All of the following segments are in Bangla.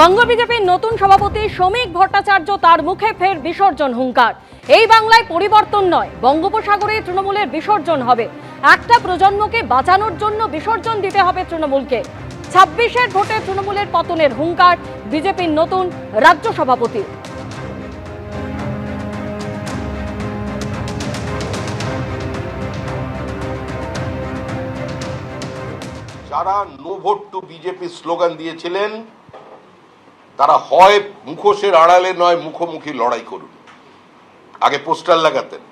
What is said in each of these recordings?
বঙ্গ বিজেপির নতুন সভাপতি শ্রমিক ভট্টাচার্য তার মুখে ফের বিসর্জন হুঙ্কার। এই বাংলায় পরিবর্তন নয়, বঙ্গোপসাগরে তৃণমূলের বিসর্জন হবে। একটা প্রজন্মকে বাঁচানোর জন্য বিসর্জন দিতে হবে তৃণমূলকে। ছাব্বিশের ভোটে তৃণমূলের পতনের হুঙ্কার বিজেপির নতুন রাজ্য সভাপতি। যারা no vote to BJP slogan দিয়েছিলেন তারা হয় মুখোশের আড়ালে নয়, মুখোমুখি লড়াই করুন। আগে পোস্টার লাগাতেন।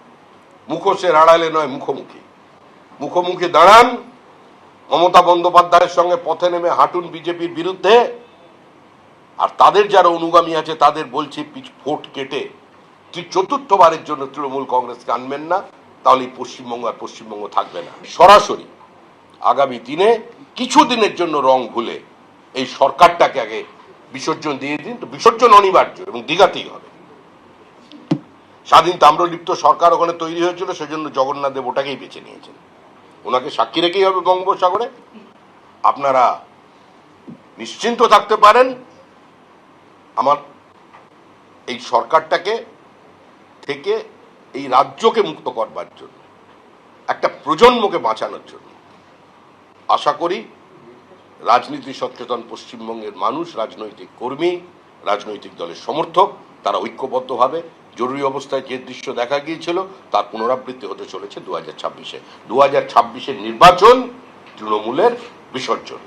মুখোশের আড়ালে নয়, মুখোমুখি। মুখোমুখি দাঁড়ান, মমতা বন্দ্যোপাধ্যায়ের সঙ্গে পথে নেমে হাঁটুন বিজেপির বিরুদ্ধে। আর তাদের যারা অনুগামী আছে, তাদের বলছি ভোট কেটে ঠিক চতুর্থবারের জন্য তৃণমূল কংগ্রেসকে আনবেন না, তাহলে পশ্চিমবঙ্গ আর পশ্চিমবঙ্গ থাকবে না। সরাসরি আগামী দিনে কিছু দিনের জন্য রং ভুলে এই সরকারটাকে আগে বিসর্জন দিয়ে দিন তো বিসর্জন অনিবার্য এবং দীঘাতেই হবে। স্বাধীন তাম্রলিপ্ত সরকার ওখানে তৈরি হয়েছিল, সেজন্য জগন্নাথ দেব ওটাকেই বেছে নিয়েছেন। ওনাকে সাক্ষী রেখেই হবে বঙ্গোপসাগরে। আপনারা নিশ্চিন্ত থাকতে পারেন, আমার এই সরকারটাকে থেকে এই রাজ্যকে মুক্ত করবার জন্য, একটা প্রজন্মকে বাঁচানোর জন্য। আশা করি রাজনীতি সচেতন পশ্চিমবঙ্গের মানুষ, রাজনৈতিক কর্মী, রাজনৈতিক দলের সমর্থক, তারা ঐক্যবদ্ধভাবে জরুরি অবস্থায় যে দৃশ্য দেখা গিয়েছিল তার পুনরাবৃত্তি হতে চলেছে দু হাজার ছাব্বিশে। দু হাজার ছাব্বিশের নির্বাচন তৃণমূলের বিসর্জন।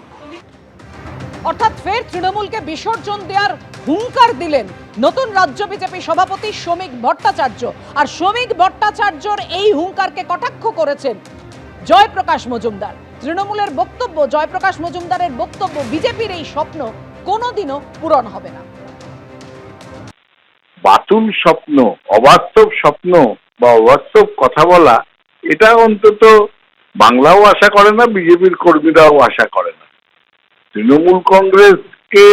অর্থাৎ ফের তৃণমূলকে বিসর্জন দেওয়ার হুঙ্কার দিলেন নতুন রাজ্য বিজেপি সভাপতি শ্রমিক ভট্টাচার্য। আর শ্রমিক ভট্টাচার্যর এই হুঙ্কারকে কটাক্ষ করেছেন জয়প্রকাশ মজুমদার। তৃণমূলের বক্তব্য, জয়প্রকাশ মজুমদারের বক্তব্য, বিজেপির এই স্বপ্ন কোনোদিনও পূরণ হবে না। বাতুল স্বপ্ন, অবাস্তব স্বপ্ন বা অবাস্তব কথা বলা, এটা অন্তত বাংলাও আশা করে না, বিজেপির কর্মীরাও আশা করে না। তৃণমূল কংগ্রেসকে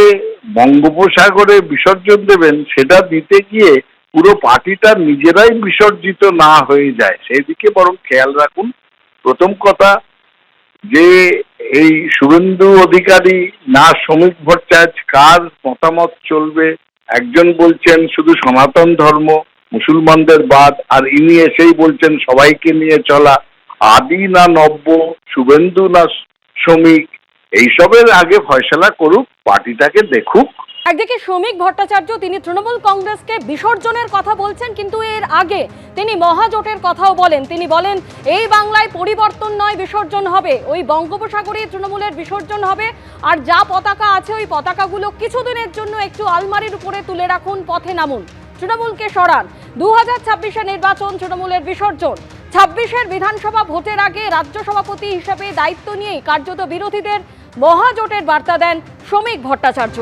বঙ্গোপসাগরে বিসর্জন দেবেন, সেটা দিতে গিয়ে পুরো পার্টিটা নিজেরাই বিসর্জিত না হয়ে যায় সেই দিকে বরং খেয়াল রাখুন। প্রথম কথা যে এই শুভেন্দু অধিকারী না শ্রমিক ভট্টাচার্য, কার মতামত চলবে? একজন বলছেন শুধু সনাতন ধর্ম, মুসলমানদের বাদ, আর ইনি এসেই বলছেন সবাইকে নিয়ে চলা। আদি না নব্য, শুভেন্দু না শ্রমিক, এইসবের আগে ফয়সলা করুক, পার্টিটাকে দেখুক। একদিকে শ্রমিক ভট্টাচার্য, তিনি তৃণমূল কংগ্রেসকে বিসর্জনের কথা বলছেন, কিন্তু এর আগে তিনি মহাজোটের কথাও বলেন। তিনি বলেন, এই বাংলায় পরিবর্তন নয়, বিসর্জন হবে। ওই বঙ্গোপসাগরে তৃণমূলের বিসর্জন হবে। আর যা পতাকা আছে, ওই পতাকাগুলো কিছুদিনের জন্য একটু আলমারির উপরে তুলে রাখুন, পথে নামুন। তৃণমূলকে সরান। দু হাজার নির্বাচন, তৃণমূলের বিসর্জন। ছাব্বিশের বিধানসভা ভোটের আগে রাজ্য সভাপতি হিসেবে দায়িত্ব নিয়েই কার্যত বিরোধীদের মহাজোটের বার্তা দেন শ্রমিক ভট্টাচার্য।